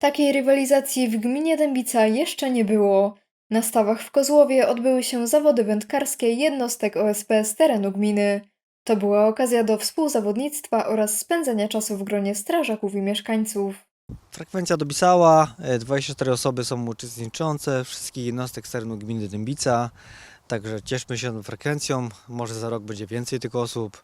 Takiej rywalizacji w gminie Dębica jeszcze nie było. Na stawach w Kozłowie odbyły się zawody wędkarskie jednostek OSP z terenu gminy. To była okazja do współzawodnictwa oraz spędzania czasu w gronie strażaków i mieszkańców. Frekwencja dopisała, e, 24 osoby są uczestniczące, wszystkich jednostek z terenu gminy Dębica. Także cieszmy się tą frekwencją, może za rok będzie więcej tych osób.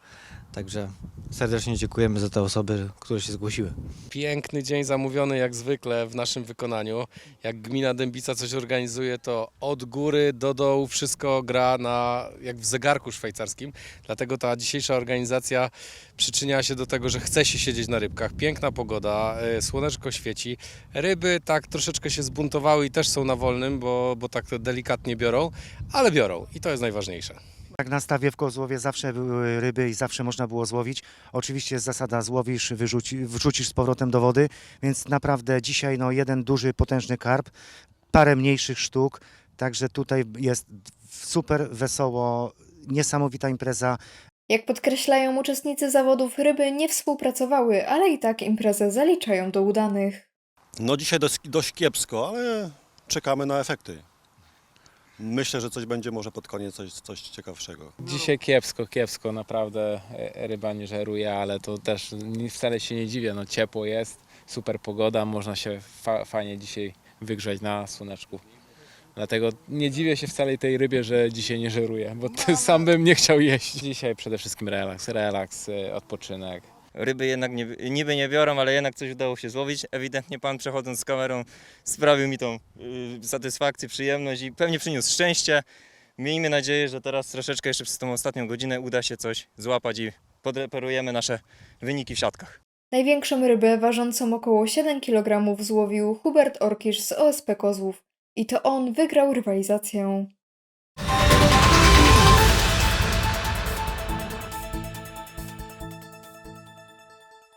Także serdecznie dziękujemy za te osoby, które się zgłosiły. Piękny dzień zamówiony jak zwykle w naszym wykonaniu. Jak gmina Dębica coś organizuje, to od góry do dołu wszystko gra na, jak w zegarku szwajcarskim. Dlatego ta dzisiejsza organizacja przyczynia się do tego, że chce się siedzieć na rybkach. Piękna pogoda, e, słoneczko świeci. Ryby tak troszeczkę się zbuntowały i też są na wolnym, bo, bo tak delikatnie biorą, ale biorą i to jest najważniejsze. Tak na stawie w Kozłowie zawsze były ryby i zawsze można było złowić. Oczywiście jest zasada złowisz, wyrzuci, wrzucisz z powrotem do wody, więc naprawdę dzisiaj no, jeden duży, potężny karp, parę mniejszych sztuk, także tutaj jest super wesoło, niesamowita impreza. Jak podkreślają uczestnicy zawodów, ryby nie współpracowały, ale i tak imprezę zaliczają do udanych. No dzisiaj dość, dość kiepsko, ale czekamy na efekty. Myślę, że coś będzie może pod koniec coś, coś ciekawszego. Dzisiaj kiepsko, kiepsko, naprawdę e, ryba nie żeruje, ale to też wcale się nie dziwię, no ciepło jest, super pogoda, można się fa- fajnie dzisiaj wygrzać na słoneczku. Dlatego nie dziwię się wcale tej rybie, że dzisiaj nie żeruje, bo sam bym nie chciał jeść. Dzisiaj przede wszystkim relaks, relaks, e, odpoczynek. Ryby jednak nie, niby nie biorą, ale jednak coś udało się złowić. Ewidentnie pan przechodząc z kamerą sprawił mi tą y, satysfakcję, przyjemność i pewnie przyniósł szczęście. Miejmy nadzieję, że teraz troszeczkę jeszcze przez tą ostatnią godzinę uda się coś złapać i podreperujemy nasze wyniki w siatkach. Największą rybę, ważącą około 7 kg, złowił Hubert Orkisz z OSP Kozłów. I to on wygrał rywalizację.